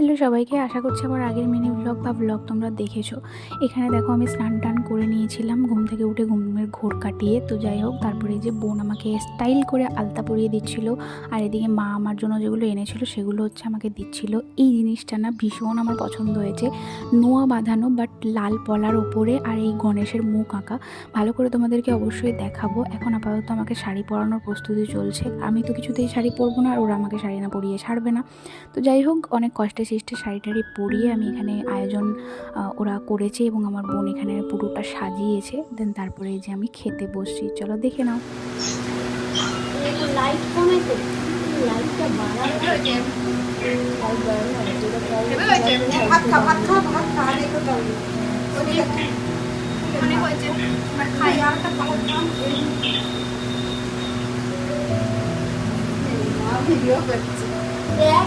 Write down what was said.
Hello সবাইকে, আশা করছি আমার আগের মিনি ব্লগ বা ব্লগ তোমরা দেখেছ। এখানে দেখো আমি স্নান টান করে নিয়েছিলাম, ঘুম থেকে উঠে ঘুমের ঘোর কাটিয়ে। তো যাই হোক, তারপরে যে বোন আমাকে স্টাইল করে আলতা পরিয়ে দিচ্ছিল, আর এদিকে মা আমার জন্য যেগুলো এনেছিল সেগুলো হচ্ছে আমাকে দিচ্ছিল। এই জিনিসটা না ভীষণ আমার পছন্দ হয়েছে। নোয়া বাঁধানো বাট লাল পলার ওপরে আর এই গণেশের মুখ আঁকা। ভালো করে তোমাদেরকে অবশ্যই দেখাবো। এখন আপাতত আমাকে শাড়ি পরানোর প্রস্তুতি চলছে। আমি তো কিছুতেই শাড়ি পরবো না আর ওরা আমাকে শাড়ি না পরিয়ে ছাড়বে না। তো যাই হোক, অনেক কষ্টে সৃষ্টে শাড়ি টাড়ি পরিয়ে আমি এখানে আয়োজন ওরা করেছে এবং আমার বোন এখানে পুরোটা সাজিয়েছে। দেন তারপরে যে আমি খেতে বসছি। চলো দেখে নাও। ভিডিও করছে দেখ